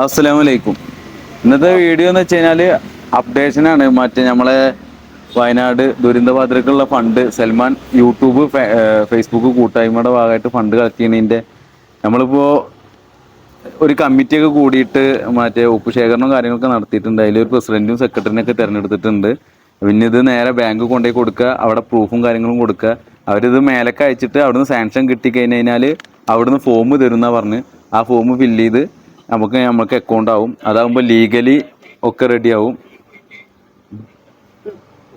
അസ്സലാമു അലൈക്കും ഇന്നത്തെ വീഡിയോ എന്ന് വെച്ച് കഴിഞ്ഞാൽ അപ്ഡേഷനാണ് മറ്റേ നമ്മളെ വയനാട് ദുരന്തബാധിതർക്കുള്ള ഫണ്ട് സൽമാൻ യൂട്യൂബ് ഫേസ്ബുക്ക് കൂട്ടായ്മയുടെ ഭാഗമായിട്ട് ഫണ്ട് കളക്ട് ചെയ്യുന്നതിന്റെ നമ്മളിപ്പോ ഒരു കമ്മിറ്റിയൊക്കെ കൂടിയിട്ട് മറ്റേ ഒപ്പ് ശേഖരണവും കാര്യങ്ങളൊക്കെ നടത്തിയിട്ടുണ്ട്. അതിലൊരു പ്രസിഡന്റും സെക്രട്ടറിനെയൊക്കെ തിരഞ്ഞെടുത്തിട്ടുണ്ട്. പിന്നെ ഇത് നേരെ ബാങ്ക് കൊണ്ടുപോയി കൊടുക്കുക അവിടെ പ്രൂഫും കാര്യങ്ങളും കൊടുക്കുക. അവരിത് മേലൊക്കെ അയച്ചിട്ട് അവിടുന്ന് സാങ്ഷൻ കിട്ടി കഴിഞ്ഞ് കഴിഞ്ഞാൽ അവിടുന്ന് ഫോം തരുന്ന പറഞ്ഞ്. ആ ഫോം ഫില്ല് ചെയ്ത് നമുക്ക് നമുക്ക് അക്കൗണ്ട് ആവും. അതാകുമ്പോൾ ലീഗലി ഒക്കെ റെഡിയാവും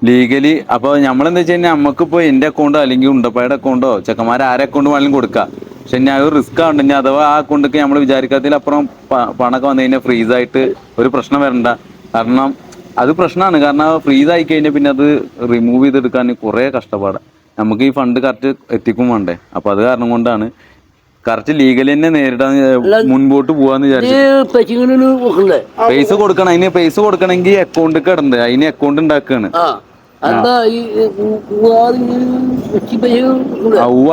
ലീഗലി അപ്പോൾ നമ്മളെന്താ വെച്ച് കഴിഞ്ഞാൽ നമുക്കിപ്പോൾ എന്റെ അക്കൗണ്ടോ അല്ലെങ്കിൽ ഉണ്ടപ്പായുടെ അക്കൗണ്ടോ ചെക്കന്മാരെ ആരെ അക്കൗണ്ട് വേണമെങ്കിലും കൊടുക്കാം. പക്ഷെ ഞാൻ അത് റിസ്ക് ആണ് ഇനി അഥവാ ആ അക്കൗണ്ടൊക്കെ നമ്മൾ വിചാരിക്കാത്തതിലപ്പുറം അപ്പുറം പണമൊക്കെ വന്നു കഴിഞ്ഞാൽ ഫ്രീസ് ആയിട്ട് ഒരു പ്രശ്നം വരണ്ട. കാരണം അത് പ്രശ്നമാണ് കാരണം ഫ്രീസ് ആയി കഴിഞ്ഞാൽ പിന്നെ അത് റിമൂവ് ചെയ്തെടുക്കാൻ കുറേ കഷ്ടപ്പാടാണ് നമുക്ക് ഈ ഫണ്ട് കറക്റ്റ് എത്തിക്കും വേണ്ടേ. അപ്പോൾ അത് കാരണം കൊണ്ടാണ് കറക്റ്റ് ലീഗലി തന്നെ നേരിടാൻ മുൻപോട്ട് പോവാന്ന് വിചാരിച്ചു. പൈസ കൊടുക്കണം അതിന് പൈസ കൊടുക്കണമെങ്കിൽ അക്കൗണ്ട് കിടണ്ട് അതിന് അക്കൗണ്ട് ഉണ്ടാക്കാണ്.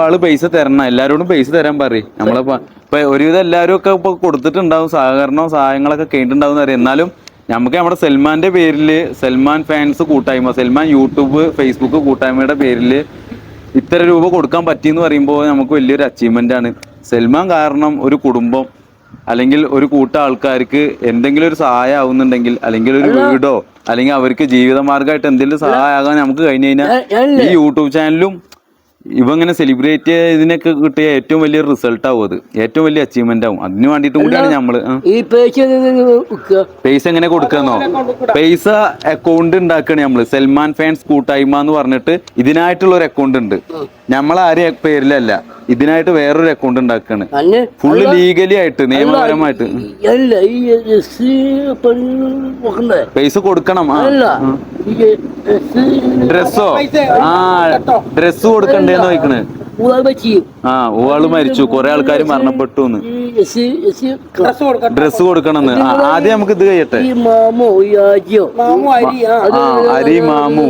ആൾ പൈസ തരണം. എല്ലാരോടും പൈസ തരാൻ പറയും. നമ്മളെ ഇപ്പൊ ഒരുവിധം എല്ലാരും ഒക്കെ ഇപ്പൊ കൊടുത്തിട്ടുണ്ടാവും സഹകരണവും സഹായങ്ങളൊക്കെ കേട്ടിട്ടുണ്ടാവും അറിയാം എന്നാലും നമുക്ക് നമ്മുടെ സൽമാന്റെ പേരിൽ സൽമാൻ ഫാൻസ് കൂട്ടായ്മ സൽമാൻ യൂട്യൂബ് ഫേസ്ബുക്ക് കൂട്ടായ്മയുടെ പേരിൽ ഇത്ര രൂപ കൊടുക്കാൻ പറ്റിയെന്ന് പറയുമ്പോൾ നമുക്ക് വലിയൊരു അച്ചീവ്മെന്റ് ആണ്. സൽമാൻ കാരണം ഒരു കുടുംബം അല്ലെങ്കിൽ ഒരു കൂട്ടം ആൾക്കാർക്ക് എന്തെങ്കിലും ഒരു സഹായം ആവുന്നുണ്ടെങ്കിൽ അല്ലെങ്കിൽ ഒരു വീടോ അല്ലെങ്കിൽ അവർക്ക് ജീവിതമാർഗമായിട്ട് എന്തെങ്കിലും സഹായമാകാൻ നമുക്ക് കഴിഞ്ഞു കഴിഞ്ഞാൽ ഈ യൂട്യൂബ് ചാനലും ഇവ ഇങ്ങനെ സെലിബ്രേറ്റ് ഇതിനൊക്കെ കിട്ടിയ ഏറ്റവും വലിയ റിസൾട്ട് ആവും അത്. ഏറ്റവും വലിയ അച്ചീവ്മെന്റ് ആവും. അതിന് വേണ്ടിയിട്ടും കൂടിയാണ് നമ്മൾ ഈ പൈസ പൈസ എങ്ങനെ കൊടുക്കാന്നോ? പൈസ അക്കൗണ്ട് ഉണ്ടാക്കണ നമ്മൾ സൽമാൻ ഫാൻസ് കൂട്ടായ്മ എന്ന് പറഞ്ഞിട്ട് ഇതിനായിട്ടുള്ള ഒരു അക്കൗണ്ട് ഉണ്ട്. നമ്മളാരും പേരിലല്ല ഇതിനായിട്ട് വേറൊരു അക്കൗണ്ട് ഉണ്ടാക്കാണ്. ഫുള്ള് ലീഗലി ആയിട്ട് നിയമപരമായിട്ട്. അല്ല ഈ എസ് പണി പൈസ കൊടുക്കണം അല്ല ഡ്രസ്സോ? ആ ഡ്രസ് കൊടുക്കണ്ടേന്ന് ചോദിക്കണ്. ആ ഊവാൾ മരിച്ചു. കൊറേ ആൾക്കാർ മരണപ്പെട്ടു ഡ്രസ്സ് കൊടുക്കണമെന്ന് ആദ്യം നമുക്ക് ഇത് കഴിയട്ടെ. ഈ മാമോ ആജിയോ മാമു അരി മാമു.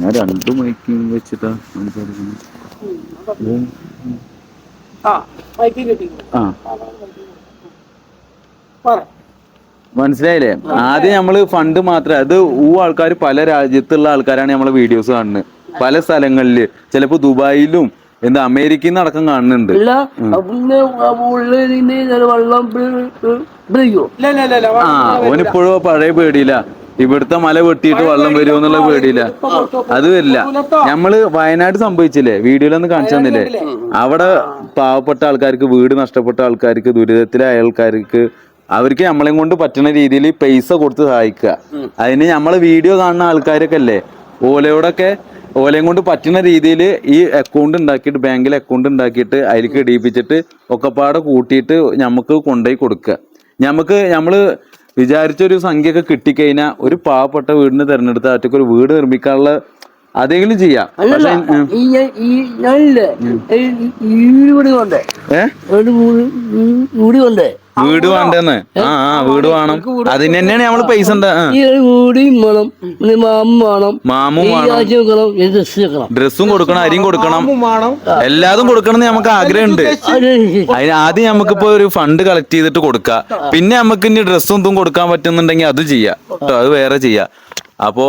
ഞാൻ രണ്ടു മൈക്കും വെച്ചിട്ടാ സംസാരിക്കുന്നത്. ആ മൈക്ക് കിട്ടി ആ പറ മനസ്സിലായില്ലേ? ആദ്യം നമ്മൾ ഫണ്ട് മാത്രം അത് ഊ ആൾക്കാർ പല രാജ്യത്തുള്ള ആൾക്കാരാണ് നമ്മളെ വീഡിയോസ് കാണുന്നത്. പല സ്ഥലങ്ങളിൽ. ചിലപ്പോ ദുബായിലും എന്താ അമേരിക്കയിൽ നിന്ന് അടക്കം കാണുന്നുണ്ട്. ആ ഓനിപ്പോഴും പഴയ പേടിയില്ല ഇവിടുത്തെ മല വെട്ടിയിട്ട് വെള്ളം വരുമോ എന്നുള്ള പേടിയില്ല അത് വരില്ല. നമ്മൾ വയനാട് സംഭവിച്ചില്ലേ? വീഡിയോയിലൊന്ന് കാണിച്ചു തന്നില്ലേ? അവിടെ പാവപ്പെട്ട ആൾക്കാർക്ക് വീട് നഷ്ടപ്പെട്ട ആൾക്കാർക്ക് ദുരിതത്തിലായ ആൾക്കാർക്ക് അവർക്ക് നമ്മളെയും കൊണ്ട് പറ്റുന്ന രീതിയിൽ പൈസ കൊടുത്ത് സഹായിക്കുക. അതിന് നമ്മളെ വീഡിയോ കാണുന്ന ആൾക്കാരൊക്കെ അല്ലേ ഓലയോടൊക്കെ ഓലയും കൊണ്ട് പറ്റുന്ന രീതിയിൽ ഈ അക്കൗണ്ട് ഉണ്ടാക്കിയിട്ട് ബാങ്കിൽ അക്കൗണ്ട് ഉണ്ടാക്കിയിട്ട് അതിലേക്ക് ഇടിയിപ്പിച്ചിട്ട് ഒക്കെപ്പാടെ കൂട്ടിയിട്ട് നമുക്ക് കൊണ്ടുപോയി കൊടുക്കുക. നമുക്ക് നമ്മൾ വിചാരിച്ചൊരു സംഖ്യ ഒക്കെ കിട്ടിക്കഴിഞ്ഞാൽ ഒരു പാവപ്പെട്ട വീടിന് തിരഞ്ഞെടുത്ത ഒറ്റയ്ക്ക് ഒരു വീട് നിർമ്മിക്കാനുള്ള അതെങ്കിലും ചെയ്യാം. വീട് കൊണ്ടേ വീട് കൊണ്ടേ വീട് വേണ്ടെന്ന്. ആ ആ വീട് വേണം. അതിന് തന്നെയാണ് നമ്മൾ പൈസ ഉണ്ട് ആ. ഈ ഒരു വീടും വേണം പിന്നെ മാമും വേണം മാമും ഈ വേണം. ആഴ്ച വെക്കണം ഈ ഡ്രസ് വെക്കണം ഡ്രസ്സും കൊടുക്കണം അരിയും കൊടുക്കണം. വേണം. എല്ലാതും കൊടുക്കണം എന്ന് നമുക്ക് ആഗ്രഹമുണ്ട്. അതിനനുസരിച്ച് അതിന് ആദ്യം നമുക്കിപ്പോ ഒരു ഫണ്ട് കളക്ട് ചെയ്തിട്ട് കൊടുക്കാം. പിന്നെ നമുക്ക് ഇനി ഡ്രസ്സും ഇതും കൊടുക്കാൻ പറ്റുന്നുണ്ടെങ്കിൽ അത് ചെയ്യാം. കേട്ടോ അത് വേറെ ചെയ്യാം. അപ്പോ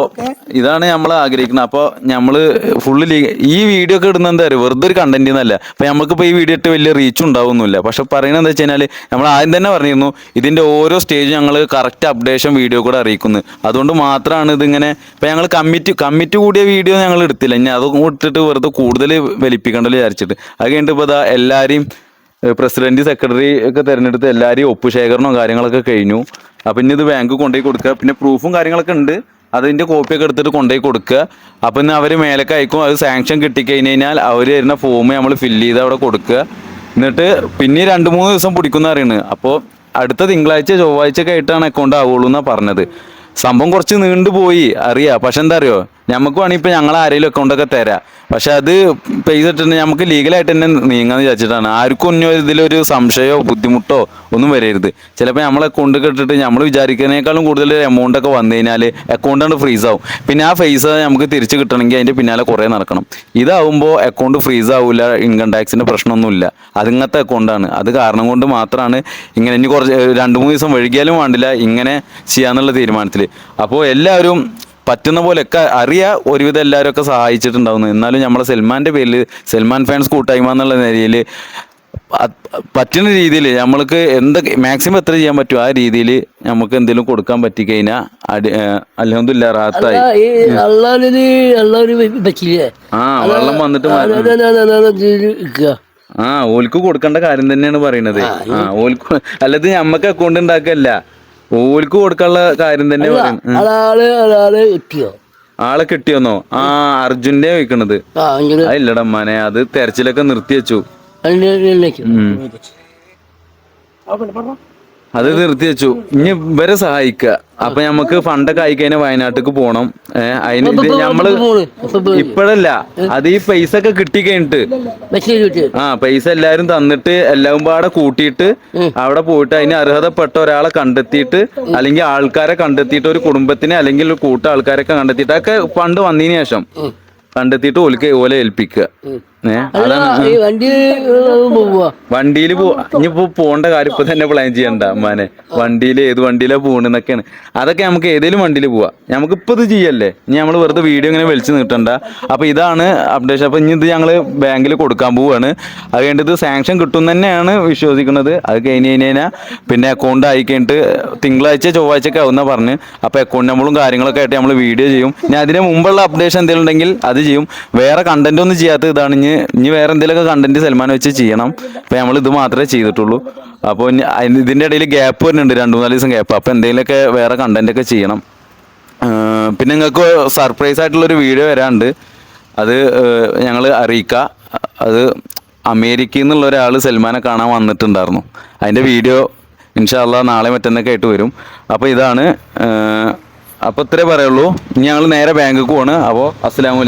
ഇതാണ് നമ്മൾ ആഗ്രഹിക്കുന്നത്. അപ്പൊ നമ്മൾ ഫുള്ള് ഈ വീഡിയോ ഒക്കെ ഇടുന്നത് എന്താ പറയുക വെറുതെ ഒരു കണ്ടന്റ് എന്നല്ല അപ്പൊ നമുക്കിപ്പോ ഈ വീഡിയോ ഇട്ട് വലിയ റീച്ച് ഉണ്ടാവുന്നില്ല പക്ഷെ പറയുന്നത് എന്താ വെച്ച് കഴിഞ്ഞാൽ നമ്മൾ ആദ്യം തന്നെ പറഞ്ഞിരുന്നു. ഇതിന്റെ ഓരോ സ്റ്റേജും ഞങ്ങൾ കറക്റ്റ് അപ്ഡേഷൻ വീഡിയോ കൂടെ അറിയിക്കുന്നത് അതുകൊണ്ട് മാത്രമാണ് ഇതിങ്ങനെ ഇപ്പം ഞങ്ങൾ കമ്മിറ്റ് കമ്മിറ്റ് കൂടിയ വീഡിയോ ഞങ്ങൾ എടുത്തില്ല. ഇനി അത് ഇട്ടിട്ട് വെറുതെ കൂടുതൽ വലിപ്പിക്കണ്ടല്ലോ വിചാരിച്ചിട്ട്. അത് കഴിഞ്ഞിട്ട് ഇപ്പോൾ ഇതാ എല്ലാവരെയും പ്രസിഡന്റ് സെക്രട്ടറി ഒക്കെ തിരഞ്ഞെടുത്ത് എല്ലാവരെയും ഒപ്പ് ശേഖരണവും കാര്യങ്ങളൊക്കെ കഴിഞ്ഞു. അപ്പം ഇനി ഇത് ബാങ്ക് കൊണ്ടുപോയി കൊടുക്കുക. പിന്നെ പ്രൂഫും കാര്യങ്ങളൊക്കെ ഉണ്ട്. അതിന്റെ കോപ്പിയൊക്കെ എടുത്തിട്ട് കൊണ്ടുപോയി കൊടുക്കുക. അപ്പം ഇന്ന് അവർ മേലേക്ക് അയക്കും. അത് സാങ്ഷൻ കിട്ടിക്കഴിഞ്ഞ് കഴിഞ്ഞാൽ അവർ തരുന്ന ഫോം നമ്മൾ ഫില്ല് ചെയ്ത് അവിടെ കൊടുക്കുക. എന്നിട്ട് പിന്നെ രണ്ട് മൂന്ന് ദിവസം പിടിക്കുന്ന അറിയണ് അപ്പോൾ അടുത്ത തിങ്കളാഴ്ച ചൊവ്വാഴ്ച ഒക്കെ ആയിട്ടാണ് അക്കൗണ്ട് ആവുള്ളൂ എന്നാണ് പറഞ്ഞത്. സംഭവം കുറച്ച് നീണ്ടുപോയി അറിയാം. പക്ഷെ എന്താ അറിയോ? നമുക്ക് വേണമെങ്കിൽ ഇപ്പം ഞങ്ങൾ ആരെങ്കിലും അക്കൗണ്ടൊക്കെ തരാം. പക്ഷെ അത് പൈസ ഇട്ടിട്ട് നമുക്ക് ലീഗലായിട്ട് തന്നെ നീങ്ങാന്ന് വിചാരിച്ചിട്ടാണ്. ആർക്കും ഒന്നും ഇതിലൊരു സംശയമോ ബുദ്ധിമുട്ടോ ഒന്നും വരരുത്. ചിലപ്പോൾ നമ്മൾ അക്കൗണ്ട് കെട്ടിട്ട് നമ്മൾ വിചാരിക്കുന്നതിനേക്കാളും കൂടുതൽ എമൗണ്ട് ഒക്കെ വന്നു കഴിഞ്ഞാൽ അക്കൗണ്ട് കൊണ്ട് ഫ്രീസ് ആവും. പിന്നെ ആ പൈസ നമുക്ക് തിരിച്ച് കിട്ടണമെങ്കിൽ അതിന്റെ പിന്നാലെ കുറേ നടക്കണം. ഇതാവുമ്പോൾ അക്കൗണ്ട് ഫ്രീസ് ആവില്ല ഇൻകം ടാക്സിന്റെ പ്രശ്നമൊന്നുമില്ല. അതിങ്ങനത്തെ അക്കൗണ്ടാണ് അത് കാരണം കൊണ്ട് മാത്രമാണ് ഇങ്ങനെ ഇനി കുറച്ച് രണ്ട് മൂന്ന് ദിവസം വൈകിയാലും വേണ്ടില്ല ഇങ്ങനെ ചെയ്യാന്നുള്ള തീരുമാനത്തിൽ അപ്പോൾ എല്ലാവരും പറ്റുന്ന പോലെയൊക്കെ അറിയാ ഒരുവിധം എല്ലാവരും ഒക്കെ സഹായിച്ചിട്ടുണ്ടാവുന്നു. എന്നാലും നമ്മളെ സൽമാന്റെ പേരിൽ സൽമാൻ ഫാൻസ് കൂട്ടായ്മ എന്നുള്ള നിലയിൽ പറ്റുന്ന രീതിയിൽ നമ്മൾക്ക് എന്തൊക്കെ മാക്സിമം എത്ര ചെയ്യാൻ പറ്റും ആ രീതിയിൽ നമുക്ക് എന്തെങ്കിലും കൊടുക്കാൻ അടി അലഹമില്ല റാത്തായി അള്ളാഹ് പറ്റില്ലേ ആ വെള്ളം വന്നിട്ട് ആ ഓൽക്ക് കൊടുക്കേണ്ട കാര്യം തന്നെയാണ് പറയുന്നത് ആ ഓൽക്ക് അല്ലത് ഞമ്മക്ക് അക്കൗണ്ട് ഉണ്ടാക്കല്ല ഓൽക്ക് കൊടുക്കാനുള്ള കാര്യം തന്നെ പറയുന്നത് ആളെ കിട്ടിയോന്നോ? ആ അർജുന്റെ വെക്കണത് ആ മനെ അത് തെരച്ചിലൊക്കെ നിർത്തി വെച്ചു അത് നിർത്തി വെച്ചു. ഇനി ഇവരെ സഹായിക്കുക. അപ്പൊ നമുക്ക് ഫണ്ടൊക്കെ ആയിക്കഴിഞ്ഞാൽ വയനാട്ടിക്ക് പോണം. ഏഹ് അതിന് ഇത് നമ്മൾ ഇപ്പോഴല്ല. അത് ഈ പൈസ ഒക്കെ കിട്ടി കഴിഞ്ഞിട്ട് ആ പൈസ എല്ലാരും തന്നിട്ട് എല്ലാവരും പാടെ കൂട്ടിയിട്ട് അവിടെ പോയിട്ട് അതിന് അർഹതപ്പെട്ട ഒരാളെ കണ്ടെത്തിയിട്ട് അല്ലെങ്കിൽ ആൾക്കാരെ കണ്ടെത്തിയിട്ട് ഒരു കുടുംബത്തിനെ അല്ലെങ്കിൽ ഒരു കൂട്ട ആൾക്കാരൊക്കെ കണ്ടെത്തിയിട്ട് അതൊക്കെ പണ്ട് വന്നതിന് ശേഷം കണ്ടെത്തിയിട്ട് ഓൽക്ക് ഓലെ ഏൽപ്പിക്കുക. വണ്ടിയിൽ പോ ഇനിയിപ്പോ പോണ്ട കാര്യം ഇപ്പൊ തന്നെ പ്ലാൻ ചെയ്യണ്ട അമ്മാനെ. വണ്ടിയിൽ ഏത് വണ്ടിയിലാ പോണെന്നൊക്കെയാണ്. അതൊക്കെ നമുക്ക് ഏതെങ്കിലും വണ്ടിയിൽ പോവാ. നമുക്ക് ഇപ്പൊ ഇത് ചെയ്യല്ലേ? ഇനി നമ്മൾ വെറുതെ വീഡിയോ ഇങ്ങനെ വലിച്ചു നീട്ടണ്ട. അപ്പൊ ഇതാണ് അപ്ഡേഷൻ അപ്പൊ ഇനി ഇത് ഞങ്ങൾ ബാങ്കിൽ കൊടുക്കാൻ പോവാണ്. അത് കഴിഞ്ഞിട്ട് സാങ്ഷൻ കിട്ടും തന്നെയാണ് വിശ്വസിക്കുന്നത്. അത് കഴിഞ്ഞ് കഴിഞ്ഞാൽ പിന്നെ അക്കൗണ്ട് ആയി കഴിഞ്ഞിട്ട് തിങ്കളാഴ്ച ചൊവ്വാഴ്ച ഒക്കെ ആവുന്ന പറഞ്ഞ്. അപ്പൊ അക്കൗണ്ട് നമ്മളും കാര്യങ്ങളൊക്കെ ആയിട്ട് നമ്മൾ വീഡിയോ ചെയ്യും. ഞാൻ അതിന് മുമ്പുള്ള അപ്ഡേഷൻ എന്തെങ്കിലും ഉണ്ടെങ്കിൽ അത് ചെയ്യും. വേറെ കണ്ടന്റ് ഒന്നും ചെയ്യാത്ത ഇതാണ് ഇനി ഇനി വേറെ എന്തെങ്കിലുമൊക്കെ കണ്ടന്റ് സൽമാൻ വെച്ച് ചെയ്യണം. അപ്പൊ നമ്മൾ ഇത് മാത്രമേ ചെയ്തിട്ടുള്ളൂ. അപ്പോൾ ഇതിന്റെ ഇടയിൽ ഗ്യാപ്പ് വരുന്നുണ്ട് രണ്ടു മൂന്നാൽ ദിവസം ഗ്യാപ്പ് അപ്പൊ എന്തെങ്കിലുമൊക്കെ വേറെ കണ്ടന്റ് ഒക്കെ ചെയ്യണം. പിന്നെ നിങ്ങൾക്ക് സർപ്രൈസ് ആയിട്ടുള്ള ഒരു വീഡിയോ വരാണ്ട് അത് ഞങ്ങൾ അറിയിക്കുക അത് അമേരിക്കയിൽ നിന്നുള്ള ഒരാൾ സൽമാനെ കാണാൻ വന്നിട്ടുണ്ടായിരുന്നു. അതിന്റെ വീഡിയോ ഇൻഷാല്ല നാളെ മറ്റന്നൊക്കെ ആയിട്ട് വരും. അപ്പോൾ ഇതാണ് അപ്പോൾ ഇത്രേ പറയുള്ളൂ. ഞങ്ങൾ നേരെ ബാങ്കിൽ പോവാണ്. അപ്പോൾ അസ്സലാമു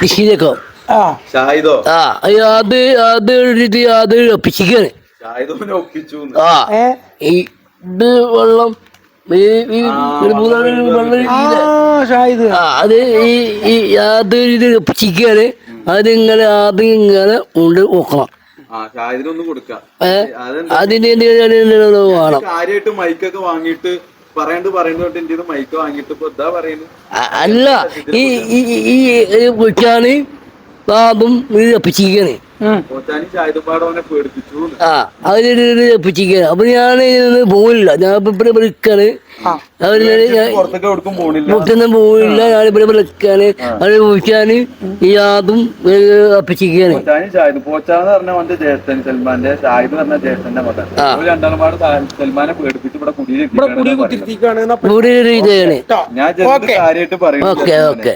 ഡിഷിയിലേക്കോ ആ. ഷാഹിദോ? ആ അയ്യോ, അത് അത് ഇത് അത് ഒപ്പിച്ചിക്കാണ് ഷാഹിദോനെ ഒപ്പിച്ചു ആ ഈ ഇത് വെള്ളം അത് അതിങ്ങനെ കൊടുക്കാം. ഏ? അതിന് എന്തെങ്കിലും വേണം. കാര്യമായിട്ട് മൈക്കൊക്കെ വാങ്ങിയിട്ട് പറയണ്ട് എന്റെ മൈക്ക് വാങ്ങിട്ട് ഇപ്പൊ എന്താ പറയുന്നത് അല്ല ഈ ഈ ഈ വിളിച്ചാണ് അതും ഇത് ഒപ്പിച്ചിക്കാണ് അതിന് അപ്പൊ ഞാൻ ഇതിന് ഞാൻ ഇപ്പൊ ഇവിടെ വിളിക്കാണ് മുട്ടൊന്നും പോയില്ല ഞാൻ ഇവിടെ വിളിക്കാണ് അത് വിളിച്ചാണ് ഈ അതും ഒപ്പിച്ചിക്കാണ് കോച്ചാനി ഷാഹിദ് കോച്ചാന്ന് പറഞ്ഞ അവന്റെ ജ്യേഷ്ഠൻ സൽമാന്റെ ഷാഹിദ് പറഞ്ഞ ജ്യേഷ്ഠന്റെ മകൻ. ആ. ഒരു പാട് സൽമാനെ പേടിപ്പിച്ച് ഇവിടെ ഇവിടെ കുടി കുടിയിൽ കുത്തിരിക്കാണ് ഇവിടെ ഒരു ഇതാണ്. ഞാൻ ജസ്റ്റ് പറയുന്നു. Okay, okay.